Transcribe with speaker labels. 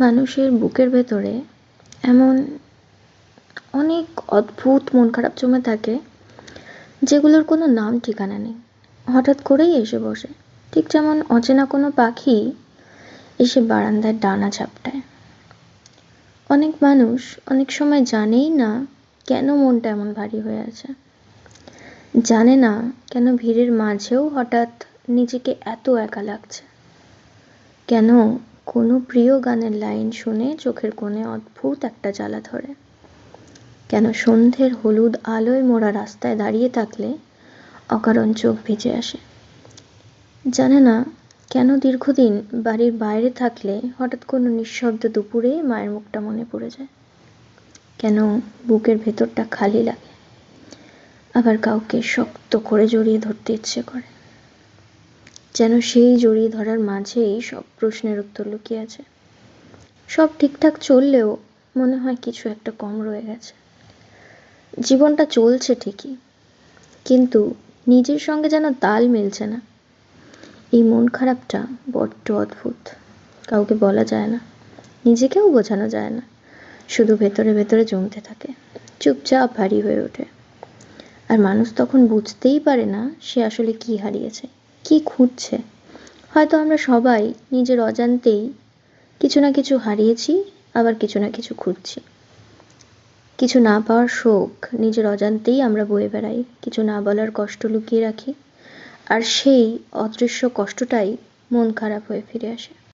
Speaker 1: মানুষের বুকের ভেতরে এমন অনেক অদ্ভুত মন খারাপ জমে থাকে যেগুলোর কোনো নাম ঠিকানা নেই। হঠাৎ করেই এসে বসে। ঠিক যেমন অচেনা কোনো পাখি এসে বারান্দায় ডানা ঝাপটায়। অনেক মানুষ অনেক সময় জানেই না কেন মনটা এমন ভারী হয়ে আছে। জানে না কেন ভিড়ের মাঝেও হঠাৎ নিজেকে এত একা লাগছে। কেন কোনো প্রিয় গানের লাইন শুনে চোখের কোণে অদ্ভুত একটা জ্বালা ধরে। কেন সন্ধ্যের হলুদ আলোয় মোড়া রাস্তায় দাঁড়িয়ে থাকলে অকারণ চোখ ভিজে আসে। জানে না কেন দীর্ঘদিন বাড়ির বাইরে থাকলে হঠাৎ কোনো নিঃশব্দ দুপুরে মায়ের মুখটা মনে পড়ে যায়। কেন বুকের ভেতরটা খালি লাগে। আবার কাউকে শক্ত করে জড়িয়ে ধরতে ইচ্ছে করে। যেন সেই জড়িয়ে ধরার মাঝেই সব প্রশ্নের উত্তর লুকিয়ে আছে। সব ঠিকঠাক চললেও মনে হয় কিছু একটা কম রয়ে গেছে। জীবনটা চলছে ঠিকই, কিন্তু নিজের সঙ্গে যেন তাল মিলছে না। এই মন খারাপটা বড্ড অদ্ভুত। কাউকে বলা যায় না, নিজেকেও বোঝানো যায় না। শুধু ভেতরে ভেতরে জমতে থাকে, চুপচাপ ভারী হয়ে ওঠে। আর মানুষ তখন বুঝতেই পারে না সে আসলে কি হারিয়েছে। কি খুঁজছে হয়তো আমরা সবাই নিজের অজান্তেই কিছু না কিছু হারিয়েছি, আবার কিছু না কিছু খুঁজছি। কিছু না পাওয়ার শোক নিজের অজান্তেই আমরা বয়ে বেড়াই, কিছু না বলার কষ্ট লুকিয়ে রাখি, আর সেই অদৃশ্য কষ্টটাই মন খারাপ হয়ে ফিরে আসে।